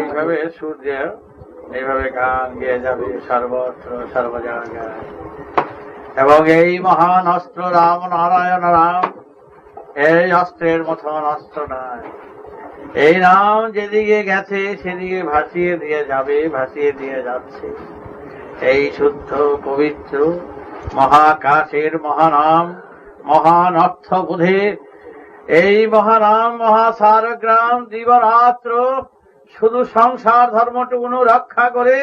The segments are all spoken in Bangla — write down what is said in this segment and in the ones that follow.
এইভাবে সূর্য এইভাবে গান গেয়ে যাবে সর্বত্র সর্ব জায়গায় এবং এই মহান অস্ত্র রাম, নারায়ণ রাম, এই অস্ত্রের মতন অস্ত্র নয় এই নাম যেদিকে গেছে, সেদিকে ভাসিয়ে দিয়ে যাবে, ভাসিয়ে দিয়ে যাচ্ছে। এই শুদ্ধ, পবিত্র, মহাকাশের মহানাম মহান অর্থ বোধে এই মহানাম মহাসারগ্রাম জীবরাত্র, শুধু সংসার ধর্মটুকুনো রক্ষা করে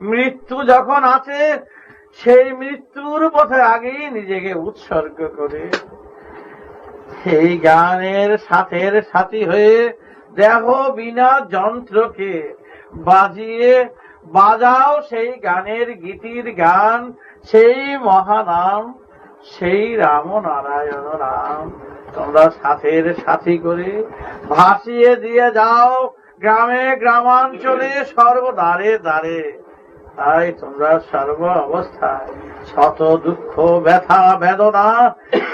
মৃত্যু যখন আছে, সেই মৃত্যুর পথে আগেই নিজেকে উৎসর্গ করে। সেই গানের সাথের সাথী হয়ে দেহ বিনা যন্ত্রকে বাজিয়ে বাজাও সেই গানের গীতির গান, সেই মহানাম সেই রাম নারায়ণ রাম, তোমরা সাথের সাথী করে ভাসিয়ে দিয়ে যাও গ্রামে গ্রামাঞ্চলে সর্বদারে দ্বারে। তাই তোমরা সর্ব অবস্থায় শত দুঃখ, ব্যথা, বেদনা,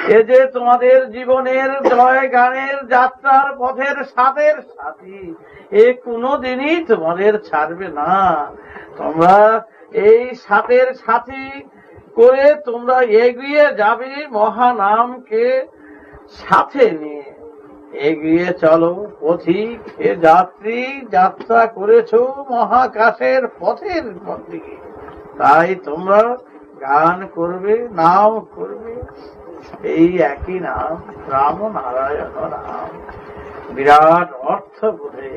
এ যে তোমাদের জীবনের জয় গানের যাত্রার পথের সাথের সাথী, এ কোনোদিনই তোমাদের ছাড়বে না। তোমরা এই সাথের সাথী করে তোমরা এগিয়ে যাবে মহানামকে সাথে নিয়ে। এগিয়ে চলো, পথিক এ যাত্রী, যাত্রা করেছ মহাকাশের পথের দিকে তাই তোমরা গান করবে, নাম করবে। এই একই নাম রাম নারায়ণ রাম বিরাট অর্থ বোধে